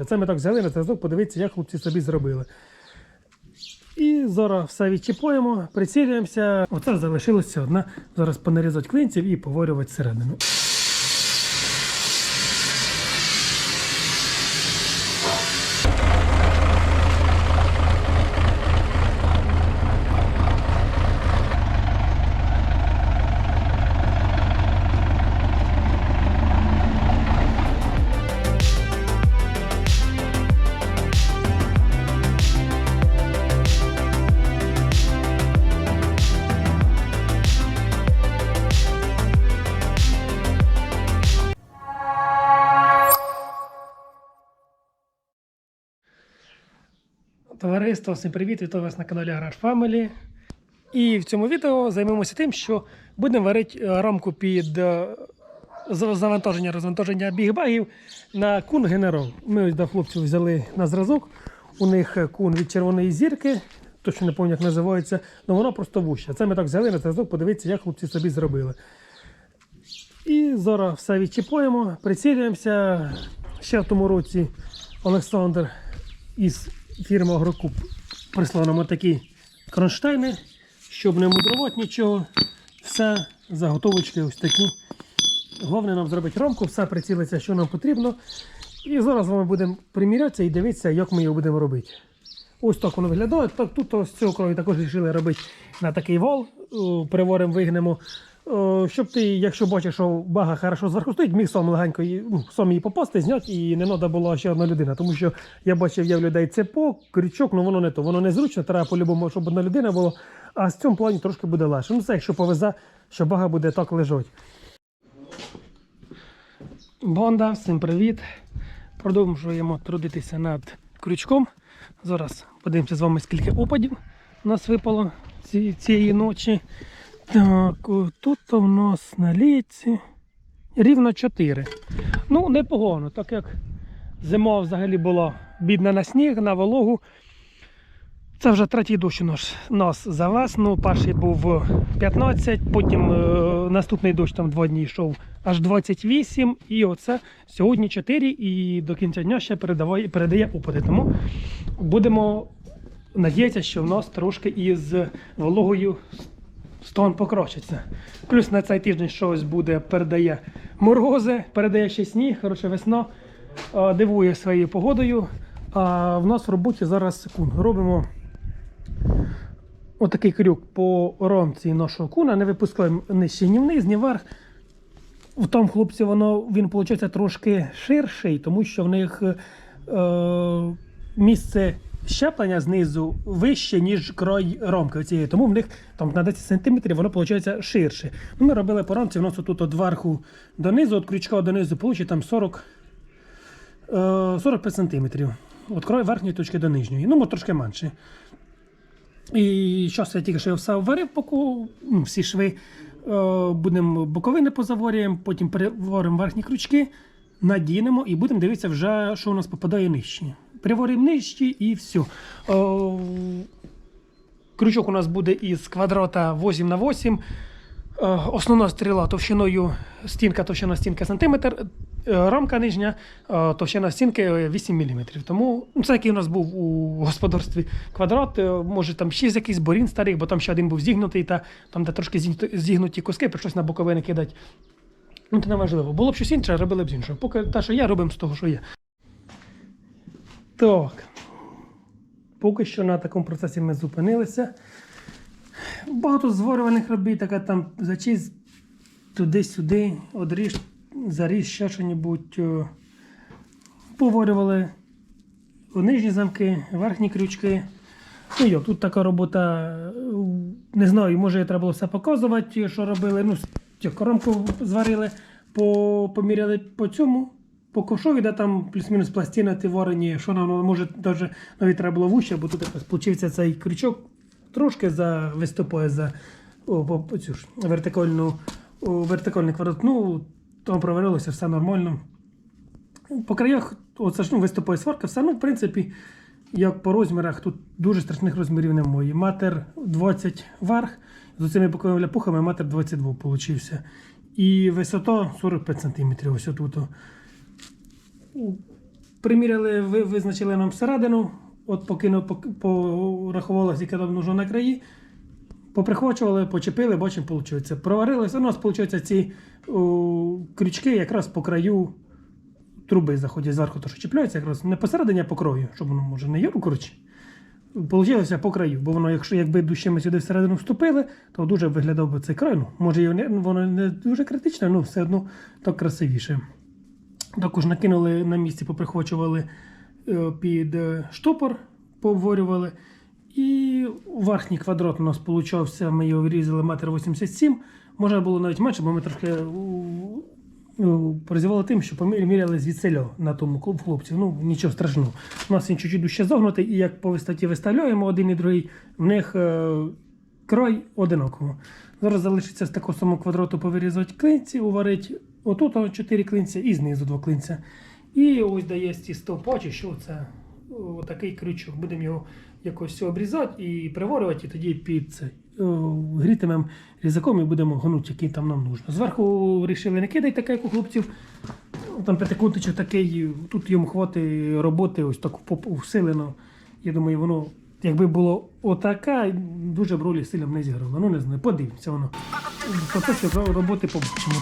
вуще. Це ми так взяли на зразок, подивитися, як хлопці собі зробили. І зараз все відчіпуємо, прицілюємося. Оце залишилося одна. Зараз понарізати клинців і поворювати всередину. Товариство, всім привіт! Вітаю вас на каналі Garage Family. І в цьому відео займемося тим, що будемо варити е, рамку під е, завантаження розвантаження бігбагів на кун генерал. Ми ось до хлопців взяли на зразок. У них е, кун від червоної зірки, точно не пам'ятаю, як називається, але воно просто вуще. Це ми так взяли на зразок, подивитися, як хлопці собі зробили. І зараз все відчіпуємо, прицілюємося. Ще в тому році Олександр із фірми Агрокуб прислав нам такі кронштейни, щоб не мудрувати нічого. Все, заготовочки ось такі. Головне нам зробити рамку, все прицілиться, що нам потрібно. І зараз з вами будемо примірятися і дивитися, як ми його будемо робити. Ось так воно виглядає. Так, тут ось цього краю також вирішили робити на такий вал. О, Приворимо, вигнемо. О, Щоб ти, якщо бачиш, що бага хорошо зверху міг сам легенько її- ну, сам її попасти, зняти, і не треба була ще одна людина. Тому що я бачив, є в людей цепок, крючок, ну воно не то. Воно незручно, треба по-любому, щоб одна людина була. А в цьому плані трошки буде легше. Ну це якщо повезе, що бага буде так лежати. Бонда, всім привіт. Продовжуємо трудитися над крючком. Зараз подивимося з вами, скільки опадів у нас випало цієї ночі. Так, тут у нас на ліці рівно 4. Ну, непогано, так як зима взагалі була бідна на сніг, на вологу. Це вже третій дощ у нас, за весну. Перший був 15, потім е, наступний дощ там два дні йшов аж 28. І оце сьогодні 4 і до кінця дня ще передаває, передає опади. Тому будемо надіятися, що в нас трошки із вологою стан покращиться. Плюс на цей тиждень щось буде, передає морози, передає ще сніг, хороша весна, дивує своєю погодою. А в нас в роботі зараз кун. Робимо отакий крюк по рамці нашого куна, не випускаємо нижче ні вниз, ні вверх. В тому хлопці воно він виходить трошки ширший, тому що в них е, місце щеплення знизу вище, ніж край рамки цієї. Тому в них там на 10 см воно виходить ширше. Ну, ми робили по рамці, в нас тут від верху донизу, від крючка донизу, вийде там 40, е, 45 см. Від краю верхньої точки до нижньої. Ну, трошки менше. І зараз я тільки що все вварив, поки ну, всі шви. Е, будемо боковини позаворюємо, потім переворимо верхні крючки, надінемо і будемо дивитися, вже, що у нас попадає нижче. Приворимо нижче і все. Крючок у нас буде із квадрата 8 на 8 Е, Основна стріла товщиною стінка, товщина стінки сантиметр, е, рамка нижня, е, товщина стінки 8 мм. Тому ну, це який у нас був у господарстві квадрат, може там ще якийсь борін старих, бо там ще один був зігнутий, та там де трошки зігнуті- куски, прийшлось на боковини кидати. Ну, це не важливо. Було б щось інше, робили б з іншого. Поки те, що є, робимо з того, що є. Так. Поки що на такому процесі ми зупинилися. Багато зварюваних робіт, така там зачість туди-сюди, одріж, заріж, ще що-небудь. е, Поварювали нижні замки, верхні крючки. Ну як, тут така робота, е, не знаю, може треба було все показувати, що робили. Ну, коромку зварили, поміряли по цьому, по ковшові, де там плюс-мінус пластина ті варені, що нам може даже, навіть треба було вуще, бо тут якось получився цей крючок трошки за виступає за о, цю ж, вертикальну, о, вертикальний квадрат. Ну, там проварилося все нормально. По краях, оце ж ну, виступає сварка, все, ну, в принципі, як по розмірах, тут дуже страшних розмірів немає. Матер 20 верх, з цими боковими ляпухами матер 22 получився. І висота 45 см. Ось отут. Приміряли, ви, визначили нам всередину, от покину, порахувалося, яке нам нужно на краї. Поприхвачували, почепили, бачимо, виходить. Проварилися. У нас, виходить, ці о, крючки якраз по краю труби заходять зверху, то що чіпляються, якраз не посередині, а по краю, щоб воно може не ну, коротше. Получилося по краю, бо воно, якщо якби ми сюди всередину вступили, то дуже виглядав би цей край. Ну, може, воно не дуже критичне, але все одно так красивіше. Також накинули на місці, поприхвачували е, під е, штопор, пообворювали. І верхній квадрат у нас получався, ми його вирізали метр 87. Може було навіть менше, бо ми трошки у, прозівали тим, що поміряли звідсиля на тому клуб хлопців. Ну, нічого страшного. У нас він чуть-чуть дужче зогнутий, і як по висоті виставляємо один і другий, в них е, край одинаково. Зараз залишиться з такого самого квадрату повирізати клинці, уварити отут 4 клинця і знизу 2 клинця. І ось дає ці стовпачі, що це о, такий крючок. Будемо його якось обрізати і приварювати, і тоді під це. Грітимемо різаком і будемо гонути, який там нам нужно. Зверху вирішили не кидати таке, як у хлопців. Там п'ятикутничок такий, тут йому хватить роботи, ось так всилено. Я думаю, воно, якби було отака, дуже б ролі сильно не зіграло. Ну не знаю, подивимося воно. В процесі роботи побачимо.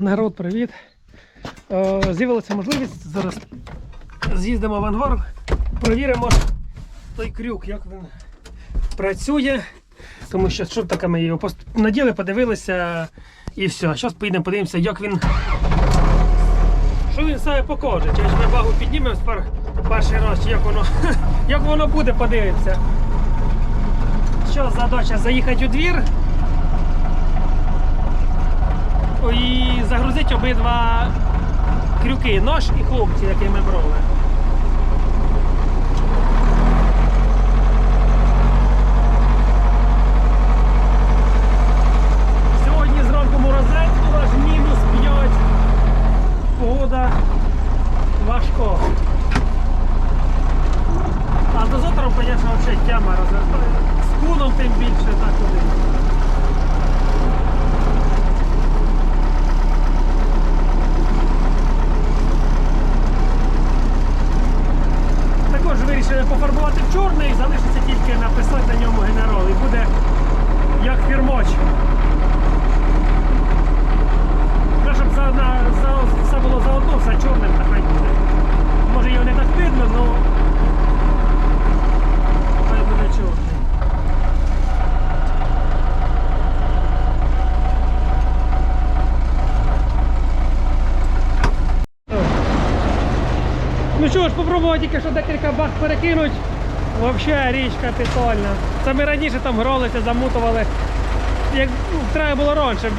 Народ, привіт. Е, З'явилася можливість. Зараз з'їздимо в ангар, провіримо той крюк, як він працює. Тому що що таке ми його наділи, подивилися і все. Зараз поїдемо, подивимося, як він. Що він себе покаже? Чи ми вагу піднімемо спер- перший раз, чи як воно, як воно буде, подивимося. Що задача заїхати у двір. І загрузити обидва крюки, нож і хлопці, які ми брали. Сьогодні зранку морозець, аж мінус 5. Погода важко. А до завтра, звісно, взагалі тяма розвертає. З куном тим більше так туди. Також вирішили пофарбувати в чорний, залишиться тільки написати на ньому генерал і буде як фірмоч. Ну, щоб за, на, за, все було заодно, все чорним та хай буде. Може його не так видно, але хай буде чорний. Ну що ж, попробував тільки що декілька бах перекинуть. Взагалі річ капітальна. Це ми раніше там гралися, замутували. Як ну, треба було раніше.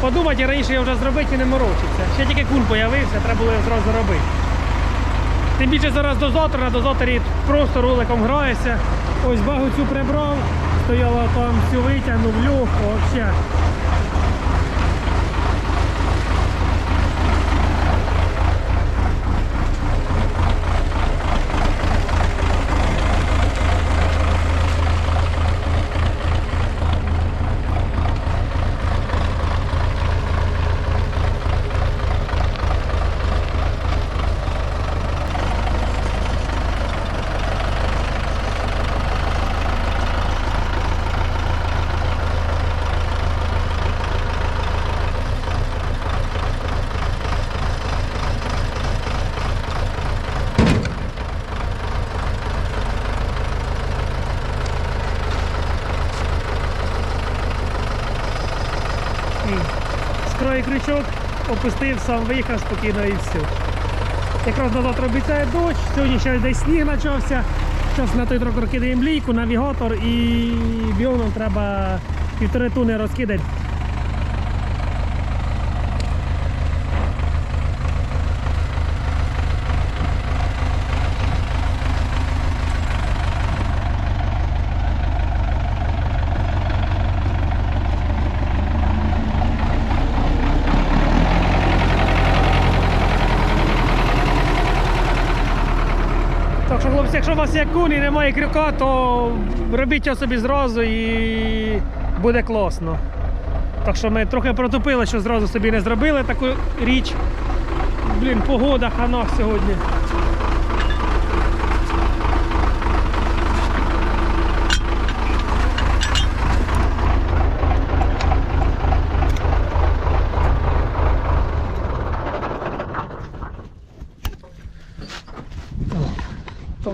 Подумати, раніше я вже зробити і не морочиться. Ще тільки кун появився, треба було його зразу робити. Тим більше зараз дозатор, на дозаторі просто роликом граєшся. Ось багу цю прибрав, стояла там всю витягнув, легко, взагалі. Той опустив, сам виїхав спокійно і все. Якраз на завтра обіцяє дощ, сьогодні ще десь сніг почався. Зараз на той трактор кидаємо лійку, навігатор і біоном треба півтори туни розкидати. Хлопці, якщо у вас є кун і немає крюка, то робіть його собі зразу і буде класно. Так що ми трохи протупили, що зразу собі не зробили таку річ. Блін, погода хана сьогодні.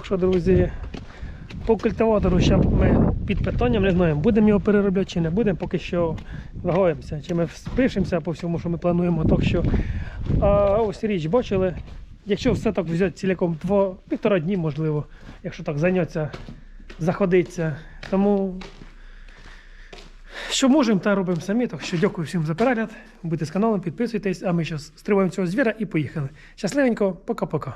Що, друзі, по культиватору ще ми під питанням не знаємо, будемо його переробляти чи не будемо, поки що вагаємося, чи ми впишемося по всьому, що ми плануємо. Так що, а ось річ бачили, якщо все так взяти ціляком, півтора дні, можливо, якщо так зайнятися, заходитися. Тому що можемо, та робимо самі. Так що дякую всім за перегляд. Будьте з каналом, підписуйтесь, а ми зараз стримуємо цього звіра і поїхали. Щасливенько, пока-пока.